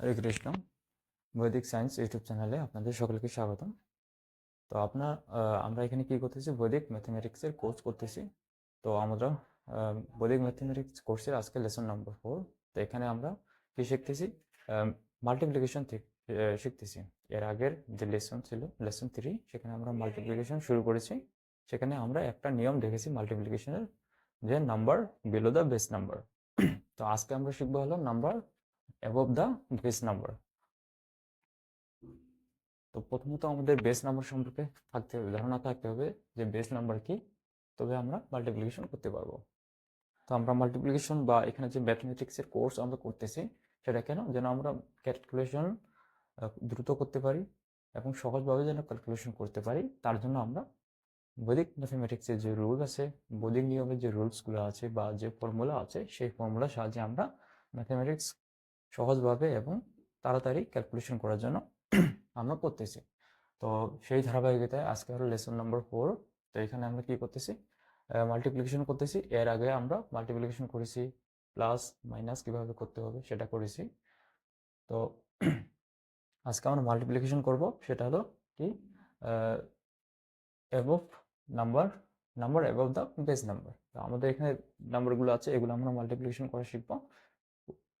হরে কৃষ্ণ। বৈদিক science YouTube চ্যানেলে আপনাদের সকলকে স্বাগতম। তো আপনার আমরা এখানে কি করতেছি? বৈদিক ম্যাথমেটিক্সের কোর্স করতেছি। তো আমরা বৈদিক ম্যাথমেটিক্স কোর্সের আজকে লেসন নাম্বার ফোর তো এখানে আমরা কি শিখতেছি? মাল্টিপ্লিকেশন শিখতেছি। এর আগের যে লেসন ছিল লেসন থ্রি সেখানে আমরা মাল্টিপ্লিকেশন শুরু করেছি। সেখানে আমরা একটা নিয়ম দেখেছি মাল্টিপ্লিকেশনের যে number below the base number তো আজকে আমরা শিখব হলো number above the base number তো প্রথমত আমাদের বেস নাম্বার সম্পর্কে থাকতে হবে, ধারণা থাকতে হবে যে বেস নাম্বার কি, তবে আমরা মাল্টিপ্লিকেশন করতে পারব। তো আমরা মাল্টিপ্লিকেশন বা এখানে যে ম্যাথমেটিক্সের কোর্স আমরা করতেছি, সেটা কেন? যেন আমরা ক্যালকুলেশন দ্রুত করতে পারি এবং সহজভাবে যেন ক্যালকুলেশন করতে পারি, তার জন্য আমরা বৈদিক ম্যাথমেটিক্সের যে রুল আছে, বৈদিক নিয়মের যে রুলসগুলো আছে বা যে ফর্মুলা আছে, সেই ফর্মুলার সাহায্যে আমরা ম্যাথমেটিক্স সহজভাবে এবং তাড়াতাড়ি ক্যালকুলেশন করার জন্য আমরা করতেছি। তো সেই ধারাবাহিকতায় আজকে হলো লেসন নম্বর ফোর তো এখানে আমরা কি করতেছি? মাল্টিপ্লিকেশন করতেছি। এর আগে আমরা মাল্টিপ্লিকেশন করেছি প্লাস মাইনাস কীভাবে করতে হবে সেটা করেছি। তো আজকে আমরা মাল্টিপ্লিকেশন করব, সেটা হলো কি? Above number number above the base number তো আমাদের এখানে নাম্বারগুলো আছে, এগুলো আমরা মাল্টিপ্লিকেশন করা শিখব।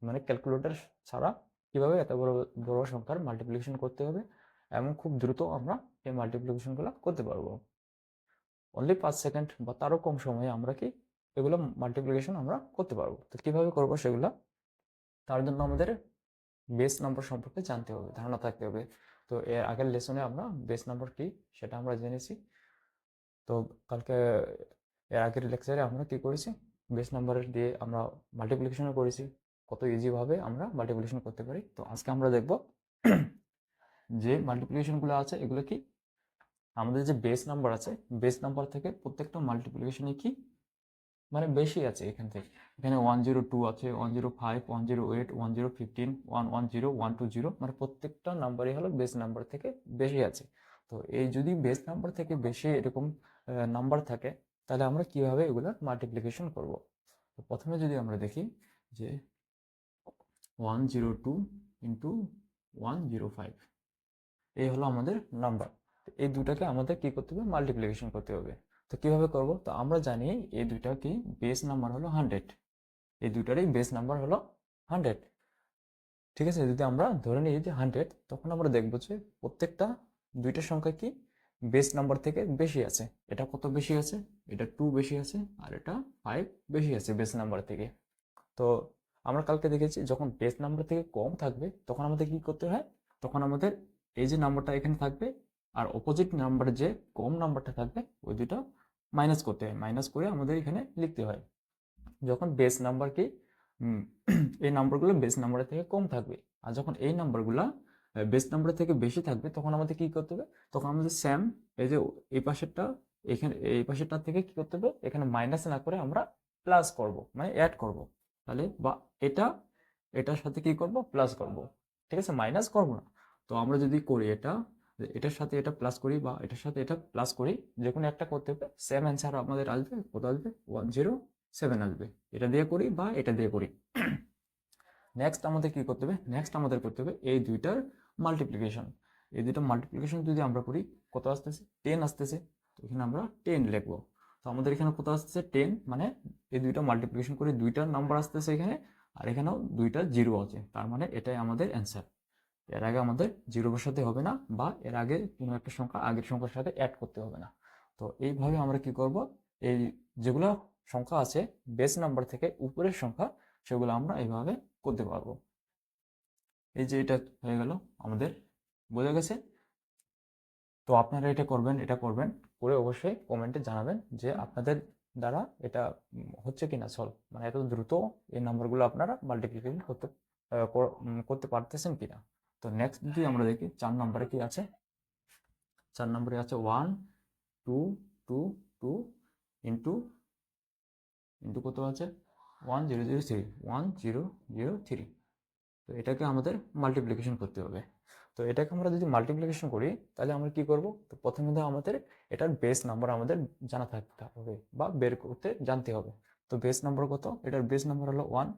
মানে ক্যালকুলেটর ছাড়া কীভাবে এত বড় বড় সংখ্যার মাল্টিপ্লিকেশন করতে হবে? এবং খুব দ্রুত আমরা এই মাল্টিপ্লিকেশনগুলো করতে পারব। অনলি পাঁচ সেকেন্ড বা তারও কম সময়ে আমরা কি এগুলো মাল্টিপ্লিকেশন আমরা করতে পারব। তো কীভাবে করব সেগুলো? তার জন্য আমাদের বেস নাম্বার সম্পর্কে জানতে হবে, ধারণা থাকতে হবে। তো এর আগের লেসনে আমরা বেস নাম্বার কি সেটা আমরা জেনেছি তো কালকে এর আগের লেকচারে আমরা কি করেছি? বেস নাম্বারের দিয়ে আমরা মাল্টিপ্লিকেশনও করেছি। কত ইজিভাবে আমরা মাল্টিপ্লিকেশন করতে পারি। তো আজকে আমরা দেখব যে মাল্টিপ্লিকেশনগুলো আছে, এগুলো কি? আমাদের যে বেস নাম্বার আছে বেস নাম্বার থেকে প্রত্যেকটা মাল্টিপ্লিকেশনে কি? মানে বেশি আছে এখান থেকে। এখানে ওয়ান জিরো টু আছে one zero five one zero eight one zero fifteen one one zero one two zero মানে প্রত্যেকটা নাম্বারই হলো বেস নাম্বার থেকে বেশি আছে। তো এই যদি বেস নাম্বার থেকে বেশি এরকম নাম্বার থাকে, তাহলে আমরা কীভাবে এগুলোর মাল্টিপ্লিকেশন করব? তো প্রথমে যদি আমরা দেখি যে one zero two into one zero five এই হলো আমাদের নাম্বার এই দুটাকে আমাদের কি করতে হবে? মাল্টিপ্লিকেশন করতে হবে। তো কীভাবে করব? তো আমরা জানি এই দুইটা কি বেস নাম্বার হলো হান্ড্রেড এই দুইটারই বেস নাম্বার হলো হান্ড্রেড ঠিক আছে? যদি আমরা ধরে নিই যে হান্ড্রেড তখন আমরা দেখব যে প্রত্যেকটা দুইটা সংখ্যা কি? বেস নাম্বার থেকে বেশি আছে। এটা কত বেশি আছে? এটা টু বেশি আছে, আর এটা ফাইভ বেশি আছে বেস নাম্বার থেকে। তো আমরা কালকে দেখেছি যখন বেস নাম্বার থেকে কম থাকবে, তখন আমাদের কি করতে হয়? তখন আমাদের এই যে নাম্বারটা এখানে থাকবে আর অপোজিট নাম্বার যে কম নাম্বারটা থাকবে, ওই দুটো মাইনাস করতে হয়। মাইনাস করে আমাদের এখানে লিখতে হয়। যখন বেস নাম্বার কি এই নাম্বারগুলো বেস নাম্বারের থেকে কম থাকবে আর যখন এই নাম্বারগুলো বেস নাম্বার থেকে বেশি থাকবে, তখন আমাদের কি করতে হবে? তখন আমাদের স্যাম এই যে এই পাশেরটা, এখানে, এই পাশেরটা থেকে কি করতে হবে? এখানে মাইনাস না করে আমরা প্লাস করব মানে অ্যাড করব। তাহলে বা এটা, এটার সাথে কি করব? প্লাস করব। ঠিক আছে? মাইনাস করব না। তো আমরা যদি করি এটা এটার সাথে এটা প্লাস করি বা এটার সাথে এটা প্লাস করি যে কোনো একটা করতে হবে। সেম অ্যান্সার আমাদের আসবে, কত আসবে? ওয়ান জিরো সেভেন আসবে। এটা দিয়ে করি বা এটা দিয়ে করি। নেক্সট আমাদের কি করতে হবে? নেক্সট আমাদের করতে হবে এই দুইটার মাল্টিপ্লিকেশন এই দুইটা মাল্টিপ্লিকেশন যদি আমরা করি, কত আসতেছে? টেন আসতেছে। তো এখানে আমরা টেন লিখব। তো আমাদের এখানে কত আসতেছে টেন মানে এই দুইটা মাল্টিপ্লিকেশন করে দুইটার নাম্বার আসতেছে এখানে, আর এখানেও দুইটা জিরো আছে। তার মানে এটাই আমাদের অ্যান্সার এর আগে আমাদের জিরো সাথে হবে না, বা এর আগে কোনো একটা সংখ্যা আগের সংখ্যার সাথে অ্যাড করতে হবে না। তো এইভাবে আমরা কি করব? এই যেগুলো সংখ্যা আছে বেস নাম্বার থেকে উপরের সংখ্যা, সেগুলো আমরা এইভাবে করতে পারব। এই যে এটা হয়ে গেল আমাদের, বোঝা গেছে? তো আপনারা এটা করবেন এটা করবেন। করে অবশ্যই কমেন্টে জানাবেন যে আপনাদের দ্বারা এটা হচ্ছে কিনা সলভ মানে এত দ্রুত এই নাম্বারগুলো আপনারা মাল্টিপ্লিকেশন করতে করতে পারতেছেন কিনা? তো নেক্সট যদি আমরা দেখি চার নম্বরে কি আছে? চার নম্বরে আছে one two two two into into কত আছে? One zero zero three one zero zero three তো এটাকে আমাদের মাল্টিপ্লিকেশন করতে হবে। তো এটাকে আমরা যদি মাল্টিপ্লিকেশন করি, তাহলে আমরা কি করব? তো প্রথমে তো আমাদের এটার বেস নাম্বার আমাদের জানা থাকতে হবে বা বের করতে জানতে হবে। তো বেস নাম্বার কত? এটার বেস নাম্বার হলো ওয়ান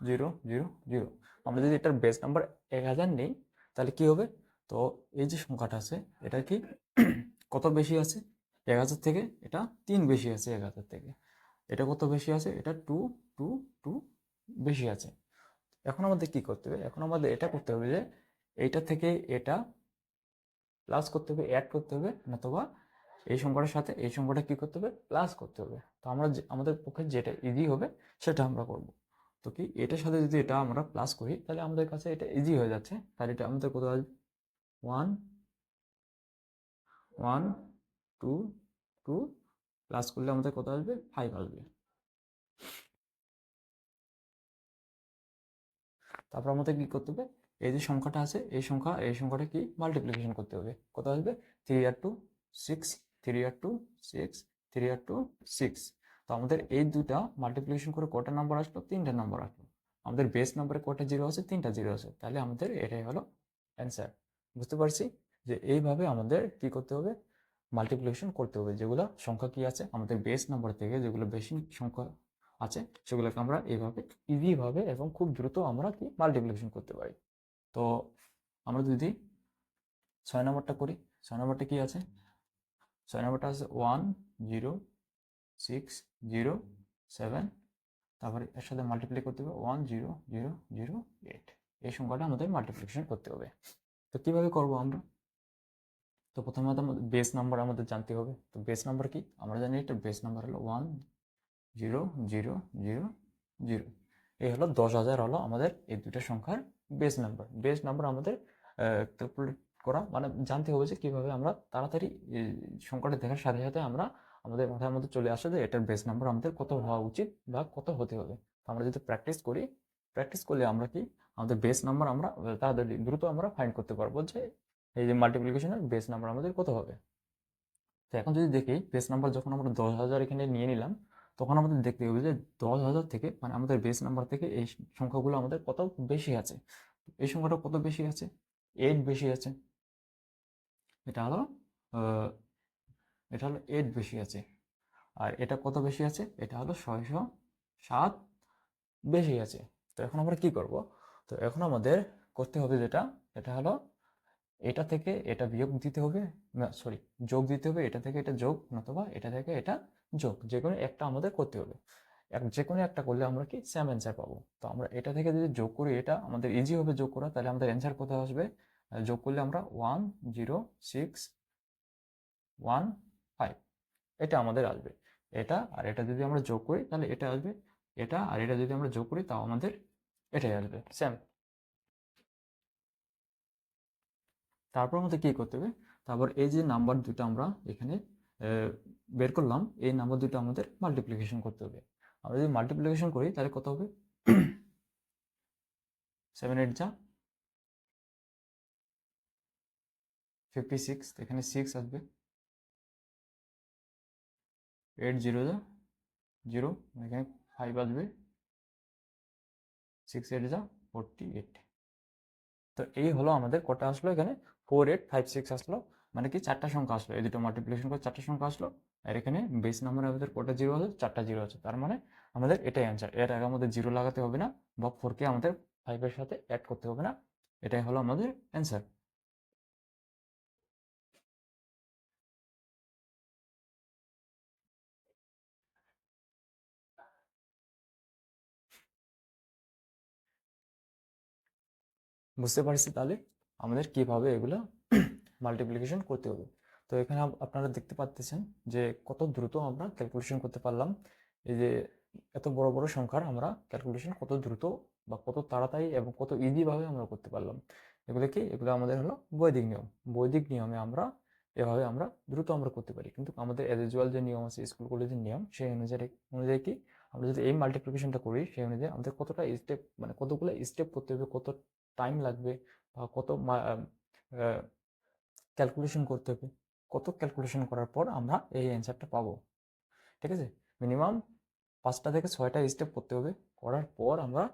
জিরো জিরো জিরো আমরা যদি এটার বেস নাম্বার এক হাজার নেই, তাহলে কি হবে? তো এই যে সংখ্যাটা আছে, এটা কি কত বেশি আছে? এক হাজার থেকে এটা তিন বেশি আছে এক হাজার থেকে। এটা কত বেশি আছে? এটা টু টু টু বেশি আছে। এখন আমাদের কি করতে হবে? এখন আমাদের এটা করতে হবে যে, এইটা থেকে এটা প্লাস করতে হবে অ্যাড করতে হবে, নতুবা এই সংখ্যাটার সাথে এই সংখ্যাটা কি করতে হবে? প্লাস করতে হবে। তো আমরা আমাদের পক্ষে যেটা ইজি হবে সেটা আমরা করব। তো কি, এটার সাথে যদি এটা আমরা প্লাস করি, তাহলে আমাদের কাছে এটা ইজি হয়ে যাচ্ছে। তাহলে এটা আমাদের কত আসবে? One one two two plus করলে আমাদের কত আসবে? ফাইভ আসবে। তারপর আমাদের কী করতে হবে? এই যে সংখ্যাটা আছে, এই সংখ্যা, এই সংখ্যাটা কি? মাল্টিপ্লিকেশন করতে হবে। কত আসবে? থ্রি আর টু সিক্স থ্রি আর টু সিক্স থ্রি আর টু সিক্স তো আমাদের এই দুটা মাল্টিপ্লিকেশন করে কটা নাম্বার আসলো? তিনটা নাম্বার আসলো। আমাদের বেস নাম্বারে কটা জিরো আছে? তিনটা জিরো আছে। তাহলে আমাদের এটাই হলো অ্যান্সার বুঝতে পারছি? যে এইভাবে আমাদের কি করতে হবে? মাল্টিপ্লিকেশন করতে হবে। যেগুলো সংখ্যা কি আছে? আমাদের বেস নাম্বার থেকে যেগুলো বেশি সংখ্যা আছে, সেগুলোকে আমরা এইভাবে ইজিভাবে এবং খুব দ্রুত আমরা কি মাল্টিপ্লিকেশন করতে পারি। তো আমরা যদি ছয় নম্বরটা করি, ছয় নম্বরটা কি আছে? ছয় নম্বরটা আছে one zero six zero seven তারপরে এর সাথে মাল্টিপ্লাই করতে হবে one zero zero zero eight এই সংখ্যাটা আমাদের মাল্টিপ্লিকেশন করতে হবে। তো কীভাবে করব আমরা? তো প্রথমে আমাদের বেস নাম্বার আমাদের জানতে হবে। তো বেস নাম্বার কি? আমরা জানি এটা বেস নাম্বার হলো one zero zero zero zero. এই হলো দশ হাজার হলো আমাদের এই দুটো সংখ্যার বেস নাম্বার বেস নাম্বার আমাদের ক্যালকুলেট করা মানে জানতে হবে যে কীভাবে আমরা তাড়াতাড়ি সংখ্যাটা দেখার সাথে সাথে আমরা আমাদের মাথার মধ্যে চলে আসে যে এটার বেস নাম্বার আমাদের কত হওয়া উচিত বা কত হতে হবে। আমরা যদি প্র্যাকটিস করি প্র্যাকটিস করলে আমরা কি, আমাদের বেস নাম্বার আমরা তাড়াতাড়ি দ্রুত আমরা ফাইন্ড করতে পারব যে এই যে মাল্টিপ্লিকেশনের বেস নাম্বার আমাদের কত হবে। তো এখন যদি দেখি বেস নাম্বার যখন আমরা দশ হাজার এখানে নিয়ে নিলাম তখন আমাদের দেখতে হবে যে দশ হাজার থেকে মানে আমাদের বেস নাম্বার থেকে এই সংখ্যাগুলো আমাদের কত বেশি আছে। এই সংখ্যাটা কত বেশি আছে? এইট বেশি আছে। এটা হলো এটা হলো এইট বেশি আছে। আর এটা কত বেশি আছে? এটা হলো ছয়শো সাত বেশি আছে। তো এখন আমরা কি করব? তো এখন আমাদের করতে হবে যেটা, এটা হলো এটা থেকে এটা বিয়োগ দিতে হবে, না সরি যোগ দিতে হবে, এটা থেকে এটা যোগ, নতুবা এটা থেকে এটা যোগ, যে কোনো একটা আমাদের করতে হবে। এক, যে কোনো একটা করলে আমরা কি? সেম অ্যান্সার পাবো। তো আমরা এটা থেকে যদি যোগ করি, এটা আমাদের ইজি হবে যোগ করা, তাহলে আমাদের অ্যান্সার কোথায় আসবে? যোগ করলে আমরা one zero six one five এটা আমাদের আসবে। এটা আর এটা যদি আমরা যোগ করি, তাহলে এটা আসবে। এটা আর এটা যদি আমরা যোগ করি, তাও আমাদের এটাই আসবে সেম তারপর আমাদের কি করতে হবে? তারপর এই যে নাম্বার দুটো আমরা এখানে বের করলাম, এই নাম্বার দুটো আমাদের মাল্টিপ্লিকেশন করতে হবে। আমরা যদি মাল্টিপ্লিকেশন করি, তাহলে কত হবে? সেভেন এইট যা। ফিফটি সিক্স এখানে সিক্স আসবে। এইট জিরো যা। জিরো এখানে ফাইভ আসবে। সিক্স এইট যা ফোরটি এইট তো এই হলো আমাদের, কটা আসলো এখানে? ফোর এইট ফাইভ সিক্স আসলো। মানে কি চারটা সংখ্যা আসলো। এই দুটো মাল্টিপ্লিকেশন করে চারটা সংখ্যা আসলো, আর এখানে বেস নাম্বারে আমাদের কটা জিরো আছে, চারটা জিরো আছে। তার মানে আমাদের এটাই অ্যান্সার এর আগে আমাদের জিরো লাগাতে হবে না বা ফোরকে আমাদের ফাইভের সাথে অ্যাড করতে হবে না। এটাই হলো আমাদের অ্যান্সার বুঝতে পারছি তাহলে আমাদের কীভাবে এগুলো মাল্টিপ্লিকেশন করতে হবে। তো এখানে আপনারা দেখতে পাচ্ছেন যে কত দ্রুত আমরা ক্যালকুলেশন করতে পারলাম। এই যে এত বড় বড় সংখ্যার আমরা ক্যালকুলেশন কত দ্রুত বা কত তাড়াতাড়ি এবং কত ইজিভাবে আমরা করতে পারলাম। এগুলো কি? এগুলো আমাদের হলো বৈদিক নিয়ম। বৈদিক নিয়মে আমরা এভাবে আমরা দ্রুত আমরা করতে পারি। কিন্তু আমাদের অ্যাজ ইউজুয়াল যে নিয়ম আছে স্কুল কলেজের নিয়ম, সেই অনুযায়ী অনুযায়ী কি? আমরা যদি এই মাল্টিপ্লিকেশনটা করি, সেই অনুযায়ী আমাদের কতটা স্টেপ মানে কতগুলো স্টেপ করতে হবে, কত টাইম লাগবে বা কত ক্যালকুলেশন করতে হবে। কত ক্যালকুলেশন করার পর আমরা এই অ্যান্সারটা পাবো। ঠিক আছে? মিনিমাম পাঁচটা থেকে ছয়টা স্টেপ করতে হবে। করার পর আমরা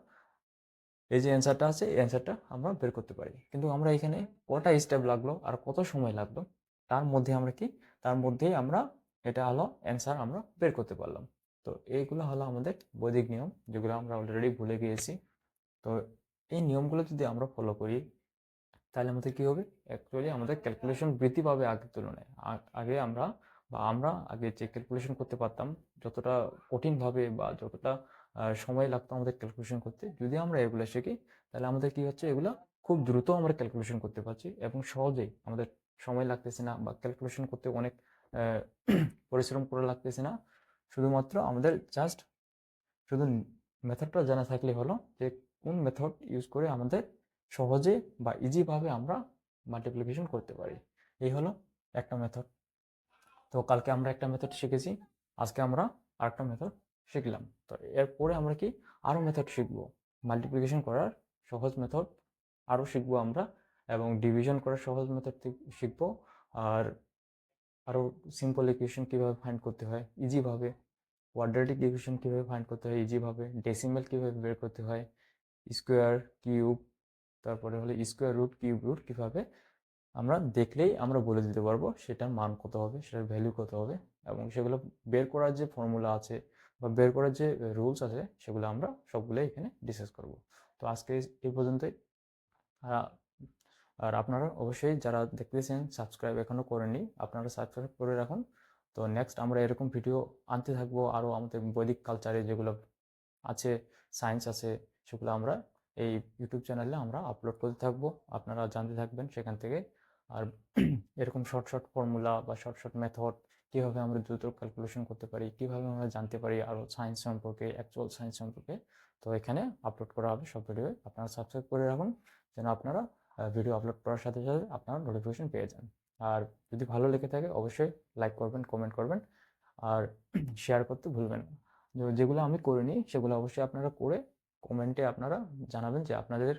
এই যে অ্যান্সারটা আছে, এই অ্যান্সারটা আমরা বের করতে পারি। কিন্তু আমরা এখানে কটা স্টেপ লাগল আর কত সময় লাগল, তার মধ্যে আমরা কি? তার মধ্যেই আমরা এটা হলো অ্যান্সার আমরা বের করতে পারলাম। তো এইগুলো হলো আমাদের বৈদিক নিয়ম, যেগুলো আমরা অলরেডি ভুলে গিয়েছি। তো এই নিয়মগুলো যদি আমরা ফলো করি তাহলে আমাদের কি হবে? অ্যাকচুয়ালি আমাদের ক্যালকুলেশন বৃদ্ধি পাবে আগের তুলনায়। আগে আমরা বা আমরা আগে যে ক্যালকুলেশন করতে পারতাম, যতটা কঠিনভাবে বা যতটা সময় লাগতো আমাদের ক্যালকুলেশন করতে, যদি আমরা এগুলো শিখি, তাহলে আমাদের কি হচ্ছে? এগুলো খুব দ্রুত আমরা ক্যালকুলেশন করতে পারছি এবং সহজেই আমাদের সময় লাগতেছে না বা ক্যালকুলেশন করতে অনেক পরিশ্রম করে লাগতেছে না। শুধুমাত্র আমাদের জাস্ট শুধু মেথডটা জানা থাকলে হলো যে কোন মেথড ইউজ করে আমাদের সহজে বা ইজিভাবে আমরা মাল্টিপ্লিকেশন করতে পারি। এই হলো একটা মেথড তো কালকে আমরা একটা মেথড শিখেছি, আজকে আমরা আরেকটা মেথড শিখলাম। তো এরপরে আমরা কি আরও মেথড শিখব? মাল্টিপ্লিকেশন করার সহজ মেথড আরও শিখব আমরা এবং ডিভিশন করার সহজ মেথড শিখব। আর আরও সিম্পল ইকুয়েশন কীভাবে ফাইন্ড করতে হয়? ইজিভাবে কোয়াড্রেটিক ইকুয়েশন কীভাবে ফাইন্ড করতে হয়? ইজিভাবে ডেসিমেল কীভাবে বের করতে হয়? স্কোয়ার কিউব তারপরে হলো স্কোয়ার রুট কিউব রুট কীভাবে আমরা দেখলেই আমরা বলে দিতে পারব সেটার মান কত হবে, সেটার ভ্যালু কত হবে এবং সেগুলো বের করার যে ফর্মুলা আছে বা বের করার যে রুলস আছে সেগুলো আমরা সবগুলো এখানে ডিসকাস করব। তো আজকে এই পর্যন্তই। আর আপনারা অবশ্যই যারা দেখতেছেন সাবস্ক্রাইব এখনও করেননি আপনারা সাবস্ক্রাইব করে রাখুন। তো নেক্সট আমরা এরকম ভিডিও আনতে থাকব আরও আমাদের বৈদিক কালচারে যেগুলো আছে সায়েন্স আছে সেগুলো আমরা এই ইউটিউব চ্যানেলে আমরা আপলোড করতে থাকব। আপনারা জানতে থাকবেন সেখান থেকে। আর এরকম শর্ট শর্ট ফর্মুলা বা শর্ট শর্ট মেথড কীভাবে আমরা দ্রুত ক্যালকুলেশন করতে পারি, কীভাবে আমরা জানতে পারি আরও সায়েন্স সম্পর্কে অ্যাকচুয়াল সায়েন্স সম্পর্কে, তো এখানে আপলোড করা হবে সব ভিডিও আপনারা সাবস্ক্রাইব করে রাখুন যেন আপনারা ভিডিও আপলোড করার সাথে সাথে আপনারা নোটিফিকেশন পেয়ে যান। আর যদি ভালো লেগে থাকে অবশ্যই লাইক করবেন কমেন্ট করবেন আর শেয়ার করতে ভুলবেন না। যেগুলো আমি করিনি সেগুলো অবশ্যই আপনারা করে কমেন্টে আপনারা জানাবেন যে আপনাদের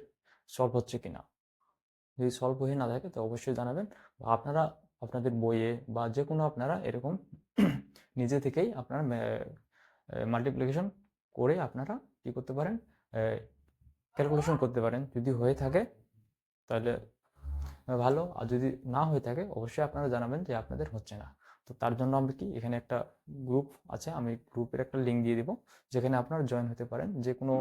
সলভ হচ্ছে কি না যদি সলভ হয়ে না থাকে তো অবশ্যই জানাবেন। বা আপনারা আপনাদের বইয়ে বা যে কোনো আপনারা এরকম নিজে থেকেই আপনারা মাল্টিপ্লিকেশন করে আপনারা কী করতে পারেন ক্যালকুলেশন করতে পারেন। যদি হয়ে থাকে তাহলে ভালো। আর যদি না হয়ে থাকে অবশ্যই আপনারা জানাবেন যে আপনাদের হচ্ছে না। তো তার জন্য আমি কি এখানে একটা গ্রুপ আছে, আমি গ্রুপের একটা লিঙ্ক দিয়ে দিব, যেখানে আপনারা জয়েন হতে পারেন। যে কোনো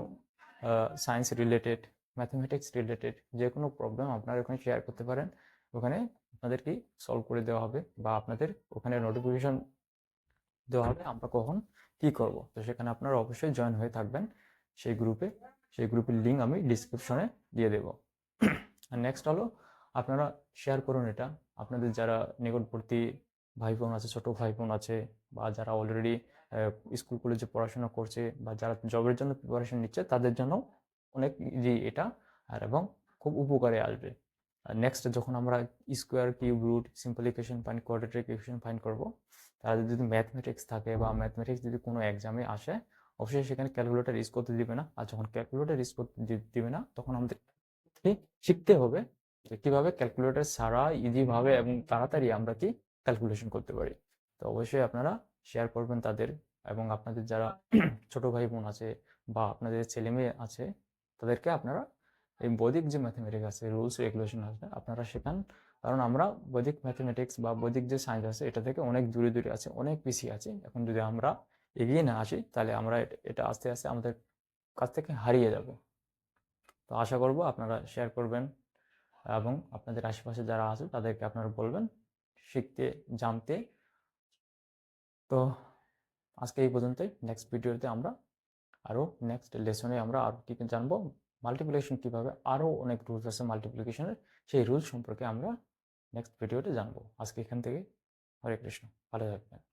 সায়েন্স রিলেটেড, ম্যাথমেটিক্স রিলেটেড যে কোনো প্রবলেম আপনারা ওখানে শেয়ার করতে পারেন। ওখানে আপনাদের কি সলভ করে দেওয়া হবে বা আপনাদের ওখানে নোটিফিকেশন দেওয়া হবে আমরা কখন কি করব। তো সেখানে আপনারা অবশ্যই জয়েন হয়ে থাকবেন। সেই গ্রুপে সেই গ্রুপের লিঙ্ক আমি ডিসক্রিপশনে দিয়ে দেব। আর নেক্সট হলো আপনারা শেয়ার করুন এটা। আপনাদের যারা নিকটবর্তী ভাই বোন আছে, ছোটো ভাই বোন আছে বা যারা অলরেডি স্কুল কলেজে পড়াশোনা করছে বা যারা জবের জন্য প্রিপারেশন নিচ্ছে, তাদের জন্য অনেক ইজি এটা, আর এবং খুব উপকারে আসবে। আর নেক্সট যখন আমরা square cube root equation find equation find করব তাহলে যদি ম্যাথমেটিক্স থাকে বা ম্যাথমেটিক্স যদি কোনো এক্সামে আসে, অবশ্যই সেখানে ক্যালকুলেটার ইউজ করতে দিবে না। আর যখন ক্যালকুলেটার ইউজ করতে দিবে না, তখন আমাদের শিখতে হবে যে কীভাবে ক্যালকুলেটার ছাড়া ইজিভাবে এবং তাড়াতাড়ি আমরা কি ক্যালকুলেশন করতে পারি। তো অবশ্যই আপনারা শেয়ার করবেন তাদের এবং আপনাদের যারা ছোট ভাই বোন আছে বা আপনাদের ছেলে মেয়ে আছে তাদেরকে আপনারা এই বৈদিক যে ম্যাথমেটিক্স আছে রুলস রেগুলেশন আছে আপনারা শেখান। কারণ আমরা বৈদিক ম্যাথমেটিক্স বা বৈদিক যে সায়েন্স আছে এটা থেকে অনেক দূরে দূরে আছে অনেক পিছিয়ে আছে। এখন যদি আমরা এগিয়ে না আসি তাহলে আমরা এটা- এটা আস্তে আস্তে আমাদের কাছ থেকে হারিয়ে যাব। তো আশা করব আপনারা শেয়ার করবেন এবং আপনাদের আশেপাশে যারা আছে তাদেরকে আপনারা বলবেন শিখতে জানতে তো আজকে এই পর্যন্তই। নেক্সট ভিডিওতে আমরা আরও নেক্সট লেসনে আমরা আরও কী জানব মাল্টিপ্লিকেশন কীভাবে আরও অনেক রুলস আছে মাল্টিপ্লিকেশনের সেই রুলস সম্পর্কে আমরা নেক্সট ভিডিওতে জানব। আজকে এখান থেকে হরে কৃষ্ণ। ভালো থাকবেন।